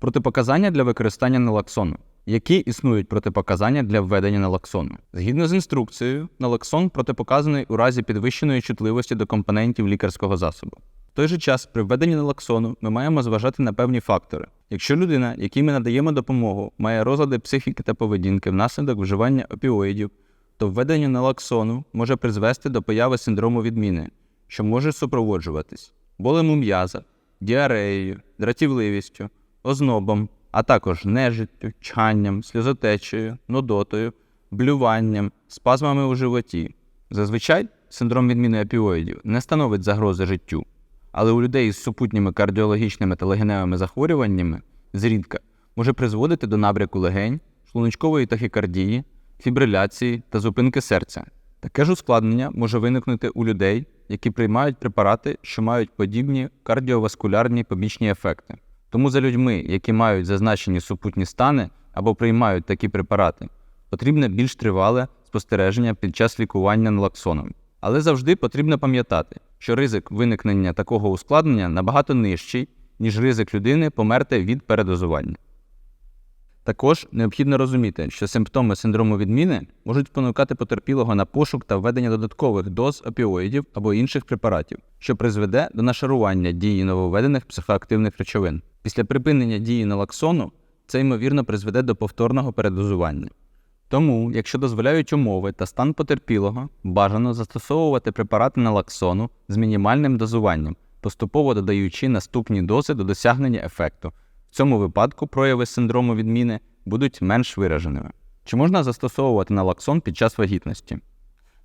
Протипоказання для використання налоксону. Які існують протипоказання для введення налоксону? Згідно з інструкцією, налоксон протипоказаний у разі підвищеної чутливості до компонентів лікарського засобу. В той же час при введенні налоксону ми маємо зважати на певні фактори. Якщо людина, якій ми надаємо допомогу, має розлади психіки та поведінки внаслідок вживання опіоїдів, то введення налоксону може призвести до появи синдрому відміни, що може супроводжуватись болем у м'язах, діареєю, дратівливістю, ознобом, а також нежиттю, чханням, сльозотечею, нудотою, блюванням, спазмами у животі. Зазвичай синдром відміни опіоїдів не становить загрози життю, але у людей із супутніми кардіологічними та легеневими захворюваннями зрідка може призводити до набряку легень, шлуночкової тахікардії, фібриляції та зупинки серця. Таке ж ускладнення може виникнути у людей, які приймають препарати, що мають подібні кардіоваскулярні побічні ефекти. Тому за людьми, які мають зазначені супутні стани або приймають такі препарати, потрібне більш тривале спостереження під час лікування налоксоном. Але завжди потрібно пам'ятати, що ризик виникнення такого ускладнення набагато нижчий, ніж ризик людини померти від передозування. Також необхідно розуміти, що симптоми синдрому відміни можуть спонукати потерпілого на пошук та введення додаткових доз опіоїдів або інших препаратів, що призведе до нашарування дії нововведених психоактивних речовин. Після припинення дії налоксону це ймовірно призведе до повторного передозування. Тому, якщо дозволяють умови та стан потерпілого, бажано застосовувати препарати налоксону з мінімальним дозуванням, поступово додаючи наступні дози до досягнення ефекту. В цьому випадку прояви синдрому відміни будуть менш вираженими. Чи можна застосовувати налоксон під час вагітності?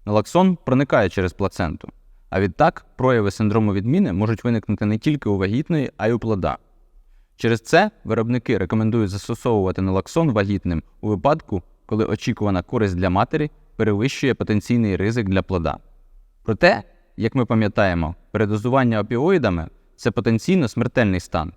Налоксон проникає через плаценту, а відтак прояви синдрому відміни можуть виникнути не тільки у вагітної, а й у плода. Через це виробники рекомендують застосовувати налоксон вагітним у випадку, коли очікувана користь для матері перевищує потенційний ризик для плода. Проте, як ми пам'ятаємо, передозування опіоїдами це потенційно смертельний стан.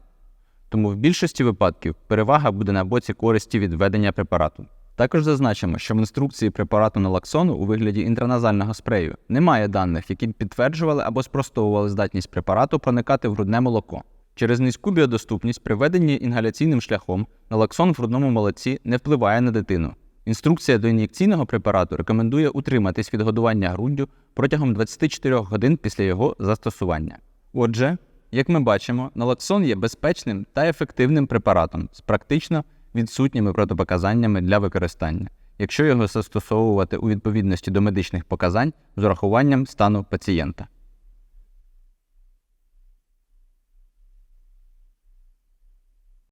Тому в більшості випадків перевага буде на боці користі від введення препарату. Також зазначимо, що в інструкції препарату налоксону у вигляді інтраназального спрею немає даних, які б підтверджували або спростовували здатність препарату проникати в грудне молоко. Через низьку біодоступність при введенні інгаляційним шляхом налоксон в грудному молоці не впливає на дитину. Інструкція до ін'єкційного препарату рекомендує утриматись від годування груддю протягом 24 годин після його застосування. Отже, як ми бачимо, налоксон є безпечним та ефективним препаратом з практично відсутніми протипоказаннями для використання, якщо його застосовувати у відповідності до медичних показань з урахуванням стану пацієнта.